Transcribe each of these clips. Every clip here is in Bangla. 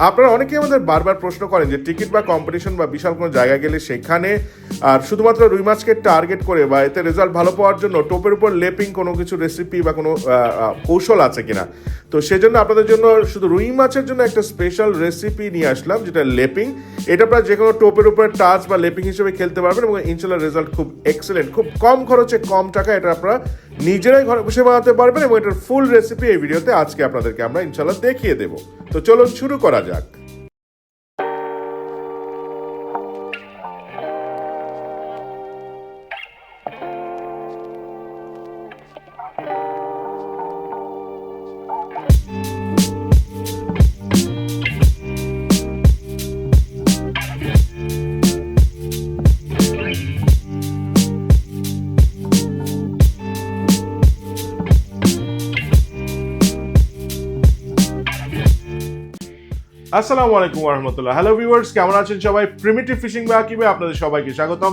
আপনারা অনেকেই আমাদের বারবার প্রশ্ন করেন যে টিকিট বা কম্পিটিশন বা বিশাল কোনো জায়গায় গেলে সেখানে, আর শুধুমাত্র রুই মাছকে টার্গেট করে বা এতে রেজাল্ট ভালো পাওয়ার জন্য টোপের উপর লেপিং কোনো কিছু রেসিপি বা কোনো কৌশল আছে কিনা? তো সেজন্য আপনাদের জন্য শুধু রুই মাছের জন্য একটা স্পেশাল রেসিপি নিয়ে আসলাম, যেটা লেপিং। এটা আপনারা যে কোনো টোপের উপর টাচ বা লেপিং হিসেবে খেলতে পারবেন এবং ইনশাল্লাহ রেজাল্ট খুব এক্সেলেন্ট খুব কম খরচে, কম টাকা এটা আপনারা নিজেরাই ঘরে বসে বানাতে পারবেন এবং এটার ফুল রেসিপি এই ভিডিওতে আজকে আপনাদেরকে আমরা ইনশাল্লাহ দেখিয়ে দেবো। তো চলুন শুরু করা যাক। আসসালামু আলাইকুম রহমতুল্লাহ হ্যালো ভিউয়ার্স কেমন আছেন সবাই? প্রিমিটিভ ফিশিং বা বাকিবে আপনাদের সবাইকে স্বাগতম।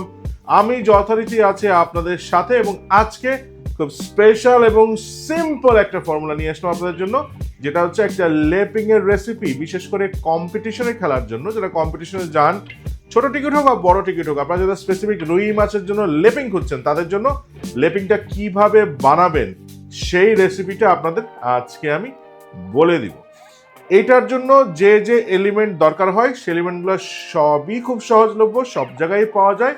আমি যথারীতি আছে আপনাদের সাথে এবং আজকে খুব স্পেশাল এবং সিম্পল একটা ফর্মুলা নিয়ে আসলাম আপনাদের জন্য, যেটা হচ্ছে একটা লেপিং এর রেসিপি বিশেষ করে কম্পিটিশনে খেলার জন্য। যেটা কম্পিটিশনে যান, ছোট টিকিট হোক বা বড় টিকিট হোক, আপনারা যারা স্পেসিফিক রুই মাছের জন্য লেপিং খুঁজছেন, তাদের জন্য লেপিংটা কীভাবে বানাবেন, সেই রেসিপিটা আপনাদের আজকে আমি বলে দিব। এইটার জন্য যে যে এলিমেন্ট দরকার হয়, সে এলিমেন্টগুলো সবই খুব সহজলভ্য, সব জায়গায় পাওয়া যায়।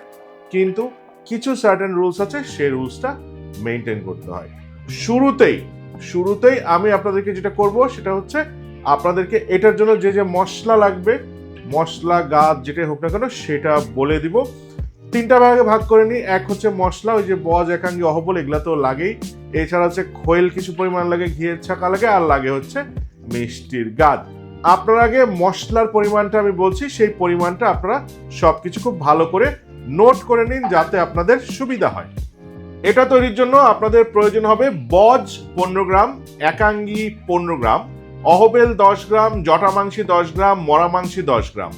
কিন্তু কিছু সার্টেন রুলস আছে সেই রুলসটা মেনটেন করতে হয়। শুরুতেই শুরুতেই আমি আপনাদেরকে যেটা করব, সেটা হচ্ছে আপনাদেরকে এটার জন্য যে যে মশলা লাগবে, মশলা, গাছ, যেটাই হোক না কেন, সেটা বলে দিব। তিনটা ভাগে ভাগ করে নিই। এক হচ্ছে মশলা, ওই যে বজ, একাঙ্গি, অহবল, এগুলা তো লাগেই। এছাড়া হচ্ছে খোয়েল, কিছু পরিমাণ লাগে, ঘিয়ের ছাকা লাগে, আর লাগে হচ্ছে মিষ্টির গাছ আপনার আগে মশলার পরিমাণটা আমি বলছি, সেই পরিমাণটা আপনারা সবকিছু খুব ভালো করে নোট করে নিন যাতে আপনাদের সুবিধা হয়। এটা তৈরির জন্য আপনাদের প্রয়োজন হবে বজ পনেরো গ্রাম, একাঙ্গি পনেরো গ্রাম, অহবেল দশ গ্রাম, জটা মাংসি দশ গ্রাম, মরা মাংসি দশ গ্রাম,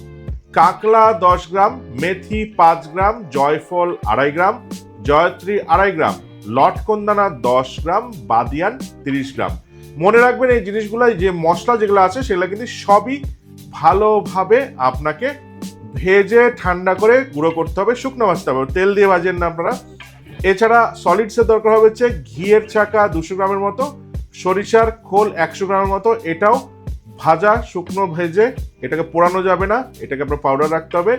কাকলা দশ গ্রাম, মেথি পাঁচ গ্রাম, জয়ফল আড়াই গ্রাম, জয়ত্রী আড়াই গ্রাম, লটকন্দানা দশ গ্রাম, বাদিয়ান তিরিশ গ্রাম। মনে রাখবেন এই জিনিসগুলো যে মশলা যেগুলো আছে সেগুলো কিন্তু সবই ভালোভাবে আপনাকে ভেজে ঠান্ডা করে গুঁড়ো করতে হবে, শুকনো ভাজতে হবে। তেল দিয়ে ভাজেন না আপনারা। এছাড়া সলিডসের দরকার হবে হচ্ছে ঘিয়ের চাকা দুশো গ্রামের মতো, সরিষার খোল একশো গ্রামের মতো, এটাও ভাজা, শুকনো, ভেজে এটাকে পোড়ানো যাবে না, এটাকে আপনার পাউডার রাখতে হবে।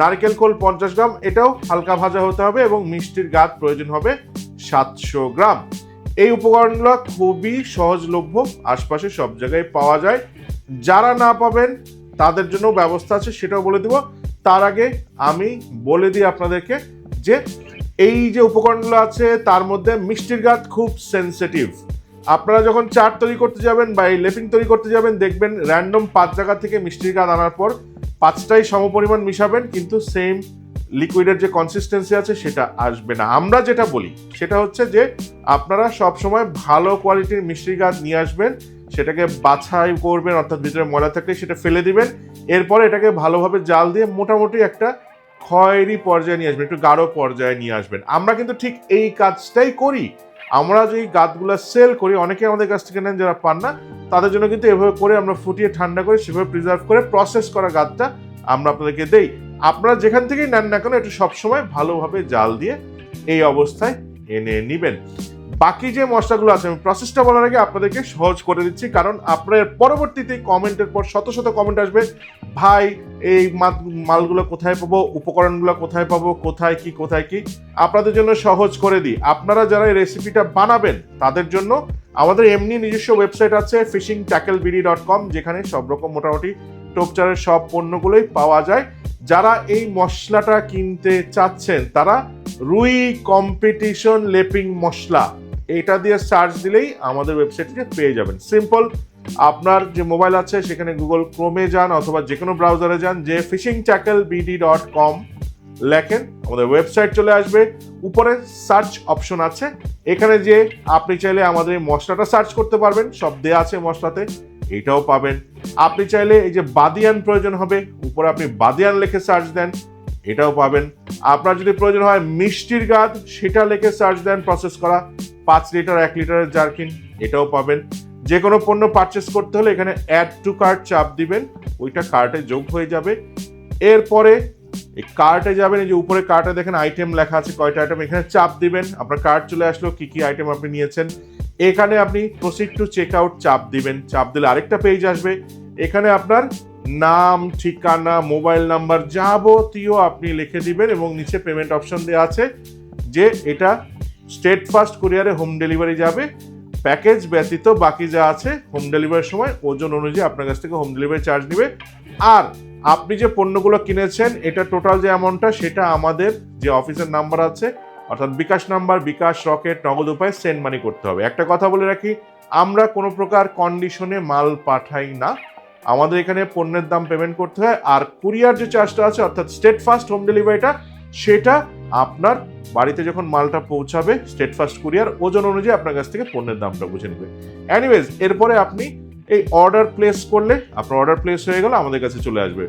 নারকেল খোল পঞ্চাশ গ্রাম, এটাও হালকা ভাজা হতে হবে এবং মিষ্টির গাছ প্রয়োজন হবে সাতশো গ্রাম। এই উপকরণগুলো খুবই সহজলভ্য, আশপাশে সব জায়গায় পাওয়া যায়। যারা না পাবেন, তাদের জন্য ব্যবস্থা আছে, সেটাও বলে দিব। তার আগে আমি বলে দিই আপনাদেরকে যে, এই যে উপকরণগুলো আছে, তার মধ্যে মিষ্টির গাছ খুব সেন্সিটিভ আপনারা যখন চাট তৈরি করতে যাবেন বা এই লেপিং তৈরি করতে যাবেন, দেখবেন র্যান্ডম পাঁচ জায়গা থেকে মিষ্টির গাছ আনার পর পাঁচটাই সমপরিমাণ মিশাবেন, কিন্তু সেম লিকুইডের যে কনসিস্টেন্সি আছে সেটা আসবে না। আমরা যেটা বলি, সেটা হচ্ছে যে আপনারা সব সময় ভালো কোয়ালিটির মিষ্টি গাছ নিয়ে আসবেন, সেটাকে বাছাই করবেন, অর্থাৎ ভিতরে ময়লা থাকলে সেটা ফেলে দিবেন, এরপর এটাকে ভালোভাবে জাল দিয়ে মোটামুটি একটা খয়েরি পর্যায়ে নিয়ে আসবেন, একটু গাঢ় পর্যায়ে নিয়ে আসবেন। আমরা কিন্তু ঠিক এই কাজটাই করি। আমরা যে গাছগুলো সেল করি, অনেকে আমাদের কাছ থেকে নেন যারা পান না, তাদের জন্য কিন্তু এভাবে করে আমরা ফুটিয়ে ঠান্ডা করে সেভাবে প্রিজার্ভ করে প্রসেস করা গাছটা আমরা আপনাদেরকে দেই। আপনারা যেখান থেকেই নেন না কেন, একটু সবসময় ভালোভাবে জাল দিয়ে এই অবস্থায় এনে নিবেন। বাকি যে মশলাগুলো আছে, আমি প্রসেসটা বলার আগে আপনাদেরকে সহজ করে দিচ্ছি, কারণ আপনার পরবর্তীতে কমেন্টের পর শত শত কমেন্ট আসবে, ভাই, এই মালগুলো কোথায় পাবো? উপকরণগুলো কোথায় পাবো? কোথায় কি কোথায় কি? আপনাদের জন্য সহজ করে দিই। আপনারা যারা এই রেসিপিটা বানাবেন, তাদের জন্য আমাদের এমনি নিজস্ব ওয়েবসাইট আছে fishing tackle BD dot com যেখানে সব রকম মোটামুটি টোপচারের সব পণ্যগুলোই পাওয়া যায়। যারা এই মশলাটা কিনতে চাচ্ছেন, তারা রুই কম্পিটিশন লেপিং মশলা, এটা দিয়ে সার্চ দিলেই আমাদের ওয়েবসাইটে পেয়ে যাবেন। সিম্পল আপনার যে মোবাইল আছে, সেখানে গুগল ক্রোমে যান অথবা যে কোনো ব্রাউজারে যান, যে fishing tackle BD dot com লেখেন, আমাদের ওয়েবসাইট চলে আসবে। উপরে সার্চ অপশন আছে, এখানে যে আপনি চাইলে আমাদের মশলাটা সার্চ করতে পারবেন, সব দেয়া আছে মশলাতে। এটাও পাবেন। আপনি চাইলে এই যে বাদিয়ান প্রয়োজন হবে, উপরে আপনি বাদিয়ান লিখে সার্চ দেন, এটাও পাবেন। আপনার যদি প্রয়োজন হয় মিষ্টির গাদ, সেটা লিখে সার্চ দেন প্রসেস করা। পাঁচ লিটার, এক লিটারের জারকিন, এটাও পাবেন। যে কোনো পণ্য পারচেস করতে হলে এখানে অ্যাড টু কার্ট চাপ দিবেন, ওইটা কার্টে যোগ হয়ে যাবে। এরপরে এই কার্টে যাবেন, এই যে উপরে কার্টে দেখেন আইটেম লেখা আছে, কয়টা আইটেম এখানে চাপ দিবেন। আপনার কার্ট চলে আসলো, কি কি আইটেম আপনি নিয়েছেন। এখানে আপনি প্রসিড টু চেক আউট চাপ দিবেন। চাপ দিলে আরেকটা পেজ আসবে। এখানে আপনার নাম, ঠিকানা মোবাইল নাম্বার যাবতীয় আপনি লিখে দিবেন এবং নিচে পেমেন্ট অপশন দেওয়া আছে যে এটা স্টেট ফার্স্ট কুরিয়ারে হোম ডেলিভারি যাবে। প্যাকেজ ব্যতীত বাকি যা আছে হোম ডেলিভারির সময় ওজন অনুযায়ী আপনার কাছ থেকে হোম ডেলিভারি চার্জ নেবে। আর আপনি যে পণ্যগুলো কিনেছেন, এটা টোটাল যে অ্যামাউন্টটা সেটা আমাদের যে অফিসের নাম্বার আছে অর্থাৎ বিকাশ নাম্বার, বিকাশ রকেট, নগদ উপায় সেন্ড মানি করতে হবে। একটা কথা বলে রাখি, আমরা কোনো প্রকার কন্ডিশনে মাল পাঠাই না। আমাদের এখানে পণ্যের দাম পেমেন্ট করতে হয়, আর কুরিয়ার যে চার্জটা আছে, অর্থাৎ স্টেট ফাস্ট হোম ডেলিভারিটা সেটা আপনার বাড়িতে যখন মালটা পৌঁছাবে স্টেট ফাস্ট কুরিয়ার ওজন অনুযায়ী আপনার কাছ থেকে পণ্যের দামটা বুঝে নেবে। অ্যানিওয়েজ এরপরে আপনি এই অর্ডার প্লেস করলে আপনার অর্ডার প্লেস হয়ে গেলে, আমাদের কাছে চলে আসবে।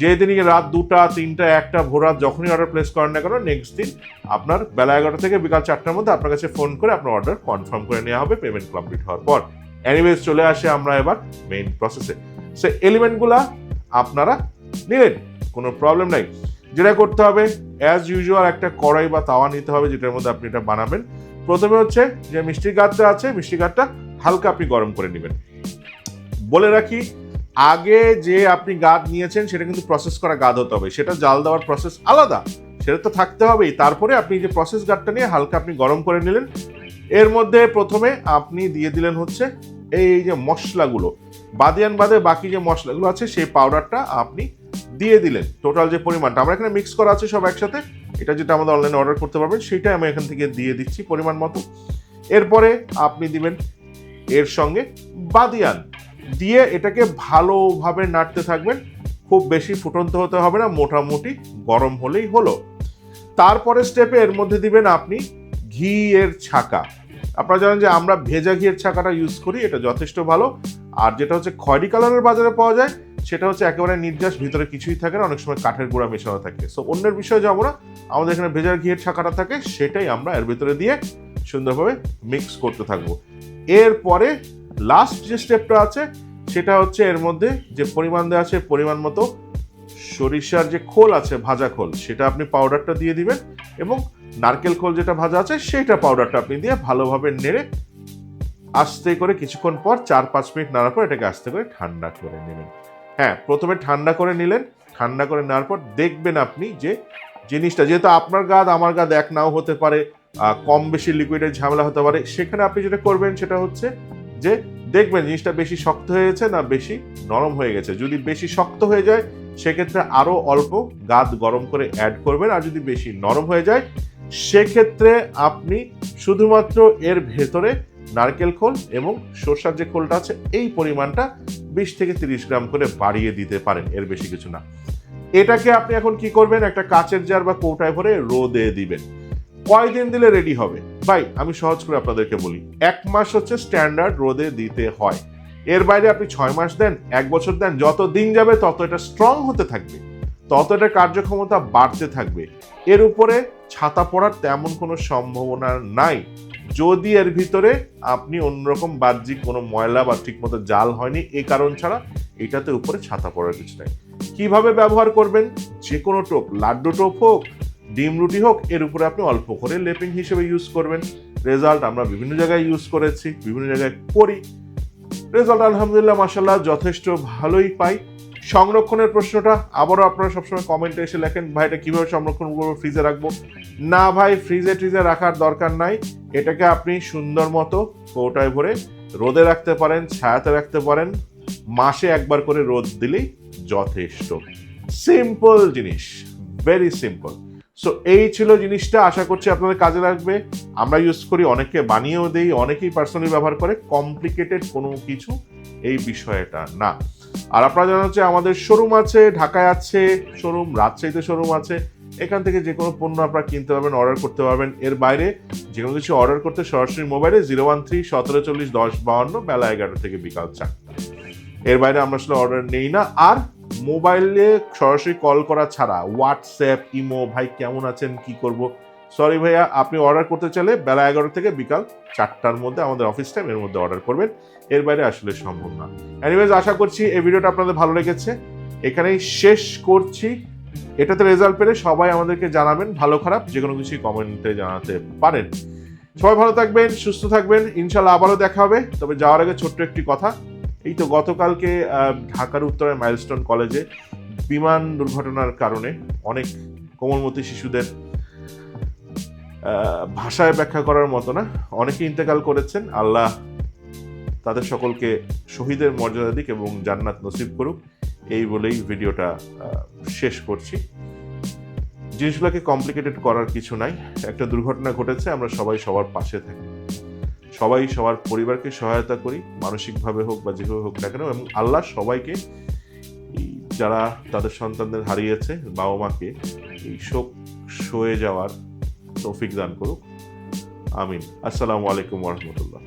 যেদিনই রাত দুটা, তিনটা, একটা ভোর রাত যখনই অর্ডার প্লেস করেন না কেন নেক্সট দিন আপনার বেলা এগারোটা থেকে বিকাল চারটার মধ্যে আপনার কাছে ফোন করে আপনার অর্ডার কনফার্ম করে নেওয়া হবে পেমেন্ট কমপ্লিট হওয়ার পর। অ্যানিওয়েজ চলে আসে আমরা এবার মেইন প্রসেসে সে এলিমেন্টগুলা আপনারা নিলেন, কোনো প্রবলেম নাই। যেটা করতে হবে অ্যাজ ইউজুয়াল একটা কড়াই বা তাওয়া নিতে হবে, যেটার মধ্যে আপনি এটা বানাবেন। প্রথমে হচ্ছে যে মিষ্টির গাছটা আছে মিষ্টি গাছটা হালকা আপনি গরম করে নেবেন। বলে রাখি, আগে যে আপনি গাদ নিয়েছেন, সেটা কিন্তু প্রসেস করা গাদ হতে হবে। সেটা জাল দেওয়ার প্রসেস আলাদা। সেটা তো থাকতে হবেই। তারপরে আপনি যে প্রসেস গাদটা নিয়ে হালকা আপনি গরম করে নিলেন, এর মধ্যে প্রথমে আপনি দিয়ে দিলেন হচ্ছে এই যে মশলাগুলো। বাদিয়ান বাদে বাকি যে মশলাগুলো আছে, সেই পাউডারটা আপনি দিয়ে দিলেন। টোটাল যে পরিমাণটা, আমরা এখানে মিক্স করা আছে সব একসাথে। এটা যেটা আমাদের অনলাইনে অর্ডার করতে পারবেন সেটাই আমি এখান থেকে দিয়ে দিচ্ছি পরিমাণ মতো। এরপরে আপনি দিবেন এর সঙ্গে বাদিয়ান। দিয়ে এটাকে ভালোভাবে নাড়তে থাকবেন। খুব বেশি ফুটন্ত হতে হবে না, মোটামুটি গরম হলেই হলো। তারপরে স্টেপে এর মধ্যে দিবেন আপনি ঘি এর ছাকা। আপনারা জানেন যে আমরা ভেজা ঘিয়ের ছাকাটা ইউজ করি, এটা যথেষ্ট ভালো। আর যেটা হচ্ছে খয়রি কালারের বাজারে পাওয়া যায়, সেটা হচ্ছে একেবারে নির্যাস, ভিতরে কিছুই থাকে না, অনেক সময় কাঠের গুঁড়া মেশানো থাকে। সো অন্যের বিষয়ে যাব না, আমাদের এখানে ভেজার ঘিয়ের ছাকাটা থাকে, সেটাই আমরা এর ভিতরে দিয়ে সুন্দরভাবে মিক্স করতে থাকব। এরপরে লাস্ট যে স্টেপটা আছে, সেটা হচ্ছে এর মধ্যে যে পরিমাণ দেওয়া আছে, পরিমাণ মতো সরিষার যে খোল আছে, ভাজা খোল, সেটা আপনি পাউডারটা দিয়ে দিবেন এবং নারকেল খোল যেটা ভাজা আছে, সেইটা পাউডারটা আপনি দিয়ে ভালোভাবে নেড়ে আস্তে করে কিছুক্ষণ পর চার পাঁচ মিনিট নাড়ার পর এটাকে আস্তে করে ঠান্ডা করে নেবেন। হ্যাঁ প্রথমে ঠান্ডা করে নিলেন, ঠান্ডা করে নেওয়ার পর দেখবেন আপনি যে জিনিসটা, যেহেতু আপনার গাদ আমার গাদ এক নাও হতে পারে কম বেশি লিকুইডের ঝামেলা হতে পারে, সেখানে আপনি যেটা করবেন সেটা হচ্ছে যে দেখবেন জিনিসটা বেশি শক্ত হয়েছে না বেশি নরম হয়ে গেছে। যদি বেশি শক্ত হয়ে যায়, সেক্ষেত্রে আরও অল্প গাদ গরম করে অ্যাড করবেন। আর যদি বেশি নরম হয়ে যায়, সেক্ষেত্রে আপনি শুধুমাত্র এর ভেতরে নারকেল খোল এবং সর্ষার যে খোলটা আছে, এই পরিমাণটা বিশ থেকে তিরিশ গ্রাম করে বাড়িয়ে দিতে পারেন, এর বেশি কিছু না। এটাকে আপনি এখন কি করবেন? একটা কাচের জার বা কৌটায় ভরে রোদে দিবেন। কয়দিন দিলে রেডি হবে? ভাই, আমি সহজ করে আপনাদেরকে বলি, এক মাস হচ্ছে স্ট্যান্ডার্ড রোদে দিতে হয়। এর বাইরে আপনি ছয় মাস দেন, এক বছর দেন, যত দিন যাবে তত এটা স্ট্রং হতে থাকবে। তত এটা কার্যক্ষমতা বাড়তে থাকবে। এর উপরে ছাতা পড়ার তেমন কোনো সম্ভাবনা নাই। যদি এর ভিতরে আপনি অন্যরকম বাহ্যিক কোনো ময়লা বা ঠিকমতো জাল হয়নি এই কারণ ছাড়া এটাতে উপরে ছাতা পড়ার কিছু নাই। কীভাবে ব্যবহার করবেন? যে কোনো টোপ, লাড্ডু টোপ হোক ডিম রুটি হোক, এর উপরে আপনি অল্প করে লেপিং হিসেবে ইউজ করবেন। রেজাল্ট আমরা বিভিন্ন জায়গায় ইউজ করেছি, বিভিন্ন জায়গায় করি। রেজাল্ট আলহামদুলিল্লাহ মাসাল্লাহ যথেষ্ট ভালোই পাই। সংরক্ষণের প্রশ্নটা আবারও আপনারা সবসময় কমেন্টে এসে লেখেন, ভাই, এটা কীভাবে সংরক্ষণ করব ফ্রিজে রাখব? না, ভাই ফ্রিজে ট্রিজে রাখার দরকার নাই। এটাকে আপনি সুন্দর মতো কৌটায় ভরে রোদে রাখতে পারেন, ছায়াতে রাখতে পারেন। মাসে একবার করে রোদ দিলেই যথেষ্ট। সিম্পল জিনিস ভেরি সিম্পল সো এই ছিল জিনিসটা, আশা করছি আপনাদের কাজে লাগবে। আমরা ইউজ করি অনেককে বানিয়েও দেই, অনেকেই পার্সোনালি ব্যবহার করে। কমপ্লিকেটেড কোনো কিছু এই বিষয়টা না। আর আপনারা জানা হচ্ছে, আমাদের শোরুম আছে, ঢাকায় আছে শোরুম রাজশাহীতে শোরুম আছে। এখান থেকে যে কোনো পণ্য আপনারা কিনতে পারবেন অর্ডার করতে পারবেন। এর বাইরে যে কোনো কিছু অর্ডার করতে সরাসরি মোবাইলে জিরো ওয়ান থ্রি সতেরো চল্লিশ, দশ, বাউন্ন, বেলা এগারো থেকে বিকাল চারটা। এর বাইরে আমরা আসলে অর্ডার নেই না। আর মোবাইলে সরাসরি কল করা ছাড়া হোয়াটসঅ্যাপ ইমো ভাই কেমন আছেন, কি করব? সরি ভাইয়া, আপনি অর্ডার করতে চাইলে বেলা এগারো থেকে বিকাল চারটার মধ্যে আমাদের অফিস টাইম এর মধ্যে অর্ডার করবেন। এর বাইরে আসলে সম্ভব না। এনিওয়েজ আশা করছি এই ভিডিওটা আপনাদের ভালো লেগেছে। এখানেই শেষ করছি। এটাতে রেজাল্ট পেলে সবাই আমাদেরকে জানাবেন ভালো খারাপ যে কোনো কিছুই কমেন্টে জানাতে পারেন। সবাই ভালো থাকবেন, সুস্থ থাকবেন। ইনশাল্লাহ আবারও দেখা হবে। তবে যাওয়ার আগে ছোট্ট একটি কথা। এই তো গতকালকে ঢাকার উত্তরের মাইলস্টোন কলেজে বিমান দুর্ঘটনার কারণে অনেক কোমলমতি শিশুদের ভাষায় ব্যাখ্যা করার মতো না, অনেকে ইন্তেকাল করেছেন। আল্লাহ তাদের সকলকে শহীদের মর্যাদা দিক এবং জান্নাত নসিব করুক। এই বলেই ভিডিওটা শেষ করছি। জিনিসগুলোকে কমপ্লিকেটেড করার কিছু নাই। একটা দুর্ঘটনা ঘটেছে, আমরা সবাই সবার পাশে থাকি। সবাই সবার পরিবারকে সহায়তা করি, মানসিকভাবে হোক বা যেভাবে হোক না কেন, এবং আল্লাহ সবাইকে যারা তাদের সন্তানদের হারিয়েছে, বাবা মাকে এই শোক সয়ে যাওয়ার তৌফিক দান করুক। আমিন। আসসালামু আলাইকুম রহমতুল্লাহ।